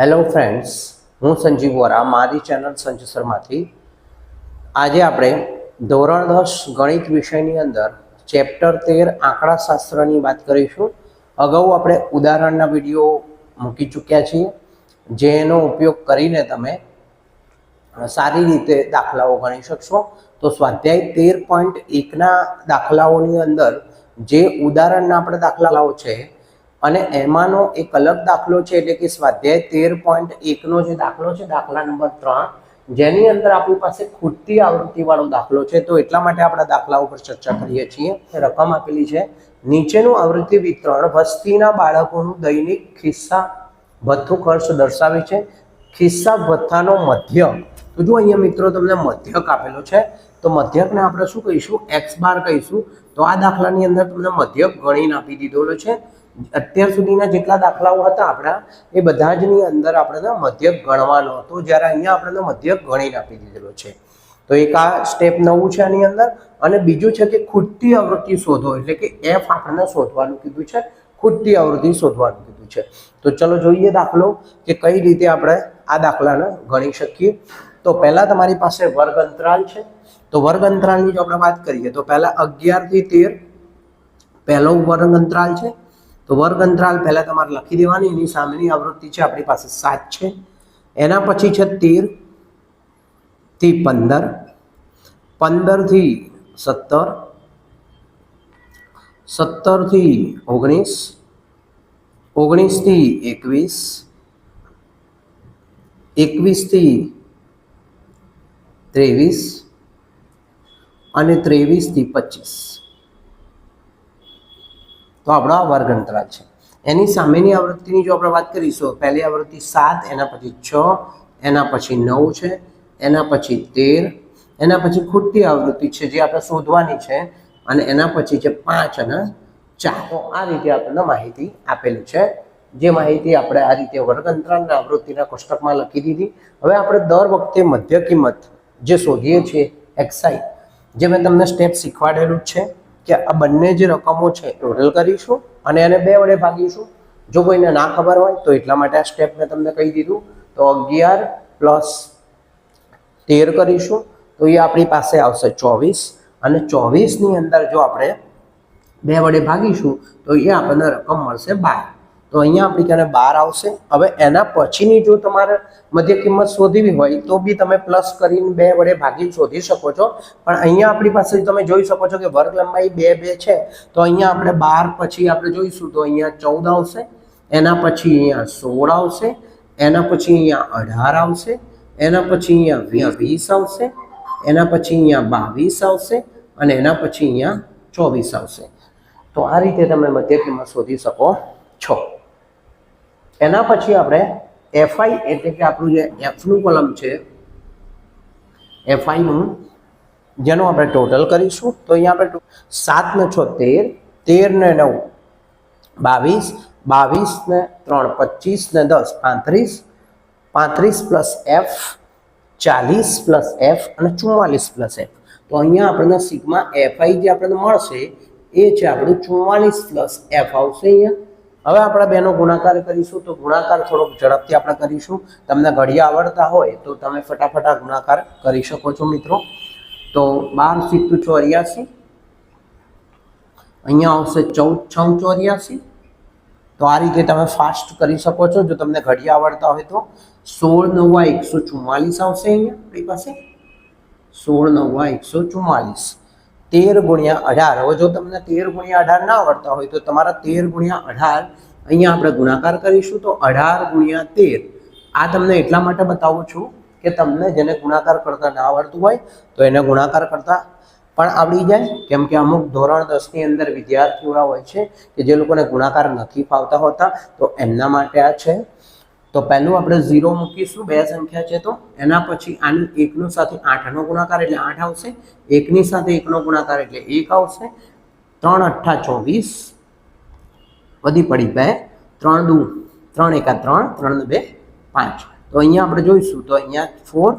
Hello friends હું સંજીવ વોરા, મારી channel Sanju શર્માથી. આજે આપણે ધોરણ દસ ગણિત વિષયની અંદર ચેપ્ટર તેર આંકડાશાસ્ત્રની વાત કરીશું. અગાઉ આપણે ઉદાહરણના વીડિયો મૂકી ચૂક્યા છીએ, જેનો ઉપયોગ કરીને તમે સારી રીતે દાખલાઓ ગણી શકશો. તો સ્વાધ્યાય તેર પોઈન્ટ એકના દાખલાઓની અંદર જે ઉદાહરણના આપણે દાખલાઓ છે અને એમાંનો એક અલગ દાખલો છે, એટલે કે સ્વાધ્યાય તેર પોઈન્ટ એકનો જે દાખલો છે, દાખલા નંબર ત્રણ, જેની અંદર આપણી પાસે ખૂટતી આવૃત્તિવાળો દાખલો છે, તો એટલા માટે આપણે દાખલા ઉપર ચર્ચા કરીએ છીએ. રકમ આપેલી છે. નીચેનું આવૃત્તિ વિતરણ વસ્તીના બાળકોનું દૈનિક ખિસ્સા ભથ્થું ખર્ચ દર્શાવે છે. ખિસ્સા ભથ્થાનો મધ્યક. તો જો અહીંયા મિત્રો તમને મધ્યક આપેલો છે, તો મધ્યકને આપણે શું કહીશું? એક્સ બાર કહીશું. તો આ દાખલાની અંદર તમને મધ્યક ગણીને આપી દીધેલો છે. અત્યાર સુધીના જેટલા દાખલાઓ હતા આપણા, એ બધા જની અંદર આપણે મધ્યક ગણવાનો હતો. જ્યારે અહીંયા આપણે મધ્યક ગણીને આપી દીધેલો છે. તો એક આ સ્ટેપ નવું છે આની અંદર. અને બીજું છે કે ખૂટતી આવૃત્તિ શોધો. એટલે કે એફ આપણને શોધવાનું કીધું છે. ખૂટતી આવૃત્તિ શોધવાનું કીધું છે. તો ચલો જોઈએ દાખલો કે કઈ રીતે આપણે આ દાખલાને ગણી શકીએ. તો પહેલા તમારી પાસે વર્ગ અંતરાલ છે. તો વર્ગ અંતરાલની જો આપણે વાત કરીએ, તો પહેલા અગિયારથી તેર, પહેલો વર્ગ અંતરાલ છે. તો વર્ગ અંતરાલ પહેલાં તમારે લખી દેવાની, એની સામેની આવૃત્તિ છે આપણી પાસે સાત છે. એના પછી છે તેરથી પંદર પંદરથી સત્તર સત્તરથી ઓગણીસ ઓગણીસથી એકવીસ એકવીસથી ત્રેવીસ અને ત્રેવીસથી પચીસ. તો આપણો આ વર્ગ અંતરાલ છે. એની સામેની આવૃત્તિની જો આપણે વાત કરીશું, પહેલી આવૃત્તિ સાત, એના પછી છ, એના પછી નવ છે, એના પછી તેર, એના પછી ખૂટતી આવૃત્તિ છે જે આપણે શોધવાની છે, અને એના પછી છે પાંચ અને ચાર. તો આ રીતે આપણને માહિતી આપેલી છે. જે માહિતી આપણે આ રીતે વર્ગ અંતરાલના આવૃત્તિના કોષ્ટકમાં લખી દીધી. હવે આપણે દર વખતે મધ્ય કિંમત જે શોધીએ છીએ એક્સાઈ જે મેં તમને સ્ટેપ શીખવાડેલું છે. કે આ બંને જે રકમો છે ટોટલ કરીશું અને એને બે વડે ભાગીશું. જો કોઈને ના ખબર હોય તો એટલા માટે આ સ્ટેપ મેં તમને કહી દીધું. તો અગિયાર પ્લસ તેર કરીશું. તો એ આપણી પાસે આવશે ચોવીસ. અને ચોવીસની અંદર જો આપણે બે વડે ભાગીશું તો એ આપણને રકમ મળશે બાર. તો અહીંયા આપણી ક્યારે બાર આવશે. હવે એના પછીની જો તમારે મધ્ય કિંમત શોધવી હોય, તો બી તમે પ્લસ કરીને બે વડે ભાગી શોધી શકો છો. પણ અહીંયા આપણી પાસે તમે જોઈ શકો છો કે વર્ગ લંબાઈ બે બે છે. તો અહીંયા આપણે બાર પછી આપણે જોઈશું, તો અહીંયા ચૌદ આવશે. એના પછી અહીંયા સોળ આવશે. એના પછી અહીંયા અઢાર આવશે. એના પછી અહીંયા વીસ આવશે. એના પછી અહીંયા બાવીસ આવશે અને એના પછી અહીંયા ચોવીસ આવશે. તો આ રીતે તમે મધ્ય કિંમત શોધી શકો છો. એના પછી આપણે એફઆઈ એટલે કે આપણું જે એફનું કોલમ છે એફઆઈનું જેનું આપણે ટોટલ કરીશું, તો અહીંયા આપણે સાત ને છ તેર તેર ને નવ, બાવીસ બાવીસ ને ત્રણ, પચીસ ને દસ, પાંત્રીસ પાંત્રીસ પ્લસ એફ ચાલીસ પ્લસ એફ અને ચુમ્માલીસ પ્લસ એફ તો અહીંયા આપણને સિગ્મા એફઆઈ જે આપણને મળશે, એ છે આપણું ચુમ્માલીસ પ્લસ એફ આવશે અહીંયા. હવે આપણે બેનો ગુણાકાર કરીશું તો ગુણાકાર થોડોક ઝડપથી આપણે કરીશું. તમને ઘડિયા આવડતા હોય તો તમે ફટાફટ આ ગુણાકાર કરી શકો છો મિત્રો. તો બાર સિત્તુ ચોર્યાસી. અહીંયા આવશે ચૌદ, છ ચોર્યાસી. તો આ રીતે તમે ફાસ્ટ કરી શકો છો. જો તમને ઘડિયા આવડતા હોય તો સોળ, નવા, એકસો ચુમ્માલીસ આવશે અહીંયા આપણી પાસે. સોળ, નવા, એકસો ચુમ્માલીસ. તેર ગુણ્યા અઢાર. હવે જો તમને તેર ગુણ્યા અઢાર ના આવડતા હોય તો તમારા તેર ગુણ્યા અઢાર અહીંયા આપણે ગુણાકાર કરીશું તો અઢાર ગુણ્યા તેર. આ તમને એટલા માટે બતાવું છું કે તમને જેને ગુણાકાર કરતા ના આવડતું હોય તો એને ગુણાકાર કરતા પણ આવડી જાય. કેમ કે અમુક ધોરણ દસની અંદર વિદ્યાર્થીઓ હોય છે કે જે લોકોને ગુણાકાર નથી ફાવતા હોતા તો એમના માટે આ છે. તો પહેલું આપણે ઝીરો મૂકીશું, બે સંખ્યા છે તો, એના પછી આની એકનો સાથે આઠનો ગુણાકાર એટલે આઠ આવશે, એકની સાથે એકનો ગુણાકાર એટલે એક આવશે, ત્રણ અઠ્ઠા ચોવીસ, વધી પડી બે, ત્રણ દુ, ત્રણ એકા ત્રણ ત્રણ બે, પાંચ. તો અહીંયા આપણે જોઈશું, તો અહીંયા ફોર,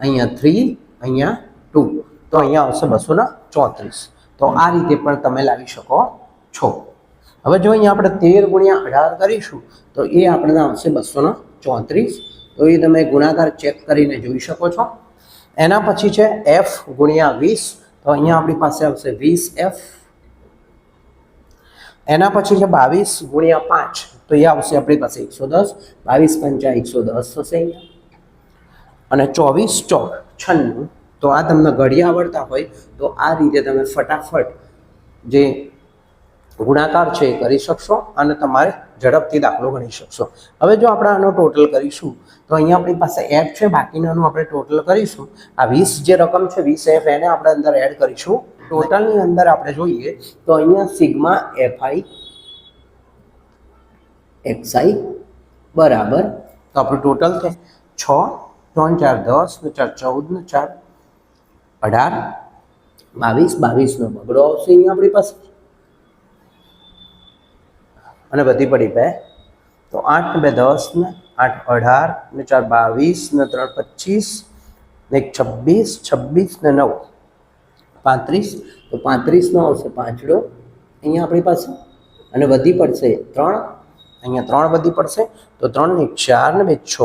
અહીંયા થ્રી, અહીંયા ટુ. તો અહીંયા આવશે બસો ચોત્રીસ. તો આ રીતે પણ તમે લાવી શકો છો. હવે જો અહીંયા આપણે તેર ગુણ્યા અઢાર કરીશું, તો એ આપણને આવશે બસોને ચોત્રીસ. તો એ તમે ગુણાકાર ચેક કરીને જોઈ શકો છો. એના પછી છે એફ ગુણ્યા વીસ. તો અહીંયા આપણી પાસે આવશે વીસ એફ એના પછી છે બાવીસ ગુણ્યા પાંચ. તો એ આવશે આપણી પાસે એકસો દસ. બાવીસ પંચા એકસો દસ થશે અહીંયા. અને ચોવીસ ચોક છન્નું. તો આ તમને ઘડી આવડતા હોય, તો આ રીતે તમે ફટાફટ જે ગુણાકાર છે એ કરી શકશો અને તમારે ઝડપથી દાખલો ગણી શકશો. હવે જો આપણે આનો ટોટલ કરીશું, તો અહીંયા આપણી પાસે એફ છે, બાકીનાનું આપણે ટોટલ કરીશું. આ વીસ જે રકમ છે, વીસ એફ એને આપણે અંદર એડ કરીશું. ટોટલની અંદર આપણે જોઈએ તો અહીંયા સિગ્મા એફઆઈ એક્સઆઈ બરાબર. તો આપણું ટોટલ છે છ, ત્રણ, ચાર, દસ, ને ચાર, ચૌદ, ને ચાર, અઢાર, બાવીસ, બાવીસનો બગડો આવશે અહીંયા આપણી પાસે. અને બધી પડી બે તો આઠ ને બે દસ ને આઠ અઢાર ને ચાર બાવીસ ને ત્રણ પચીસ ને એક છવ્વીસ છવ્વીસ ને નવ. પાંત્રીસ, તો પાંત્રીસનો આવશે પાંચડો. અહીંયા આપણી પાસે. અને વધી પડશે ત્રણ. અહીંયા ત્રણ વધી પડશે. તો ત્રણ ને ચાર ને બે છ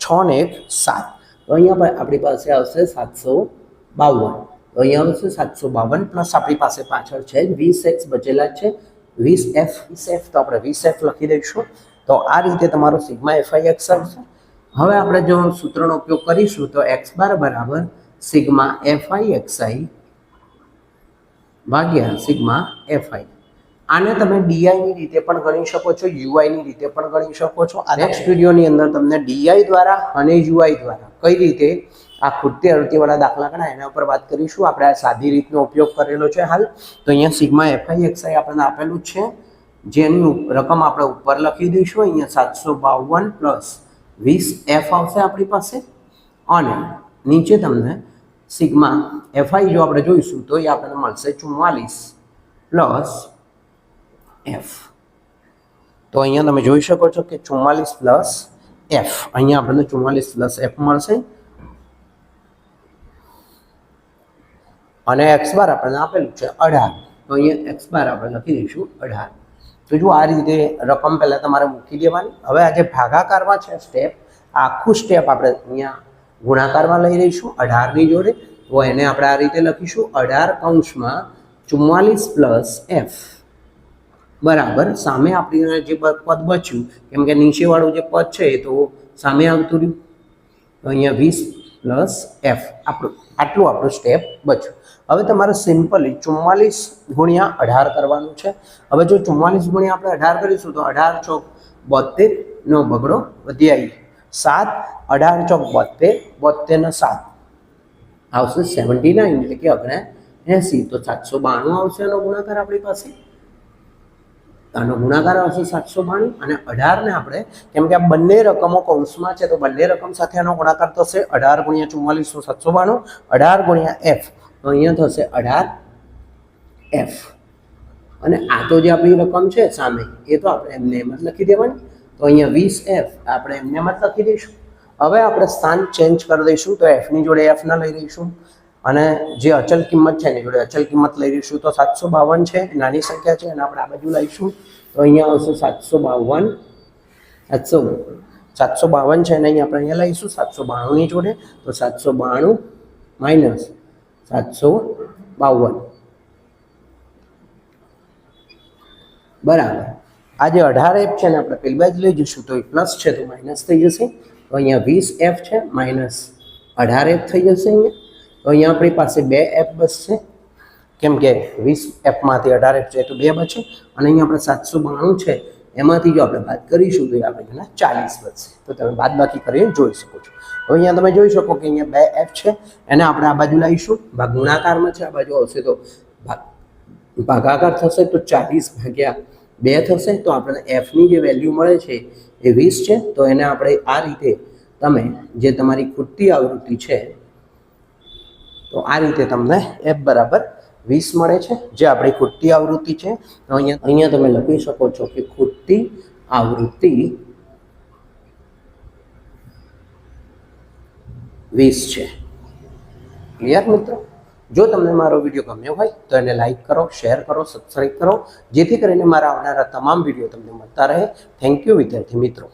છ ને એક સાત. તો અહીંયા આપણી પાસે આવશે સાતસો બાવન. તો અહીંયા આવશે સાતસો બાવન પ્લસ આપણી પાસે પાછળ છે વીસ એક્સ બચેલા છે વીસ એફ. વીસ એફ તો આપણે વીસ એફ લખી દઈશું. તો આ રીતે તમારો સિગ્મા એફઆઈ એક્સ આવશે. હવે આપણે જો સૂત્રનો ઉપયોગ કરીશું તો એક્સ બાર બરાબર sigma f i x i ભાગ્યા સિગ્મા એફઆઈ આને તમે ડીઆઈની રીતે પણ ગણી શકો છો યુઆઈની રીતે પણ ગણી શકો છો. આ નેક્સ્ટ વિડીયોની અંદર તમને ડીઆઈ દ્વારા અને યુઆઈ દ્વારા કઈ રીતે આ ખૂટતી અડતીવાળા દાખલા ગણા એના ઉપર વાત કરીશું. આપણે આ સાદી રીતનો ઉપયોગ કરેલો છે હાલ. તો અહીંયા સિગ્મા એફઆઈ એક્સઆઈ આપણને આપેલું છે. જેની રકમ આપણે ઉપર લખી દઈશું. અહીંયા સાતસો બાવન પ્લસ વીસ એફ આવશે આપણી પાસે. અને નીચે તમને સિગ્મા એફઆઈ જો આપણે જોઈશું તો એ આપણને મળશે ચુમ્માલીસ પ્લસ એફ તો અહીંયા તમે જોઈ શકો છો કે ચુમ્માલીસ પ્લસ એફ અહીંયા આપણને ચુમ્માલીસ પ્લસ એફ મળશે. અને એક્સ બાર આપણને આપેલું છે અઢાર. તો અહીંયા એક્સ બાર આપણે લખી દઈશું અઢાર. તો જો આ રીતે રકમ પહેલાં તમારે મૂકી દેવાની. હવે આ જે ભાગાકારમાં છે સ્ટેપ આખું સ્ટેપ આપણે અહીંયા ગુણાકારમાં લઈ રહીશું અઢારની જોડે. તો એને આપણે આ રીતે લખીશું અઢાર કૌંસમાં ચુમ્માલીસ પ્લસ એફ બરાબર. સામે આપણી જે પદ બચ્યું, કેમ કે નીચેવાળું જે પદ છે એ તો સામે આવતું રહ્યું. તો અહીંયા વીસ પ્લસ એફ આપણું, આટલું આપણું સ્ટેપ બચ્યું. હવે તમારે સિમ્પલી ચુમ્માલીસ ગુણ્યા અઢાર કરવાનું છે. હવે જો ચુમ્માલીસ ગુણ્યા આપણે અઢાર કરીશું, તો અઢાર ચોક બોતેર નો બગડો વધી આવી સાત, અઢાર ચોક બોતેર બોતેરના સાત. આવશે સેવન્ટી નાઇન, એટલે કે અગણે એસી. તો સાતસો બાણું આવશે એનો ગુણાકાર આપણી પાસે. આનો ગુણાકાર આવશે સાતસો બાણું અને અઢારને આપણે, કેમ કે આ બંને રકમો કૌંસમાં છે, તો બંને રકમ સાથે આનો ગુણાકાર થશે અઢાર ગુણ્યા ચુમ્માલીસો સાતસો બાણું, અઢાર ગુણ્યા એફ તો અહીંયા થશે અઢાર એફ અને આ તો જે આપણી રકમ છે સામે, એ તો આપણે એમને એમ જ લખી દેવાની. તો અહીંયા વીસ એફ આપણે એમને એમ જ લખી દઈશું. હવે આપણે સ્થાન ચેન્જ કરી દઈશું, તો એફની જોડે એફ ના લઈ રહીશું અને જે અચલ કિંમત છે એની જોડે અચલ કિંમત લઈ લઈશું તો સાતસો બાવન છે નાની સંખ્યા છે અને આપણે આ બાજુ લઈશું તો અહીંયા આવશે સાતસો બાવન. સાતસો સાતસો બાવન છે અને અહીંયા આપણે અહીંયા લઈશું સાતસો બાણુંની જોડે. તો સાતસો બાણું માઇનસ સાતસો બાવન. બરાબર. આ જે અઢાર એફ છે ને આપણે પેલી બાજુ લઈ જઈશું તો એ પ્લસ છે તો માઇનસ થઈ જશે. તો અહીંયા વીસ એફ છે, માઇનસ અઢાર એફ થઈ જશે અહીંયા. તો અહીંયા આપણી પાસે બે એપ બચશે કેમ કે વીસ એપમાંથી અઢાર એફ છે તો બે બચે અને અહીંયા આપણે સાતસો બાણું છે. એમાંથી જો આપણે વાત કરીશું તો આપણે ચાલીસ બચશે તો તમે બાદ બાકી કરીને જોઈ શકો છો. હવે અહીંયા તમે જોઈ શકો કે અહીંયા બે એફ છે. એને આપણે આ બાજુ લાવીશું. ભાગ ગુણાકારમાં છે, આ બાજુ આવશે તો ભાગ ભાગાકાર થશે તો ચાલીસ ભાગ્યા બે થશે. તો આપણને એફની જે વેલ્યુ મળે છે, એ વીસ છે. તો એને આપણે આ રીતે તમે જે તમારી ખૂટતી આવૃત્તિ છે તો આ રીતે તમને એફ બરાબર વીસ મળે છે. જે આપણી ખૂટતી આવૃત્તિ છે. અહીંયા અહીંયા તમે લખી શકો છો કે ખૂટતી આવૃત્તિ વીસ છે. ક્લિયર મિત્રો? જો તમને મારો વીડિયો ગમ્યો હોય, તો એને લાઇક કરો, શેર કરો સબસ્ક્રાઈબ કરો. જેથી કરીને મારા આવનારા તમામ વીડિયો તમને મળતા રહે. થેન્ક યુ વિદ્યાર્થી મિત્રો.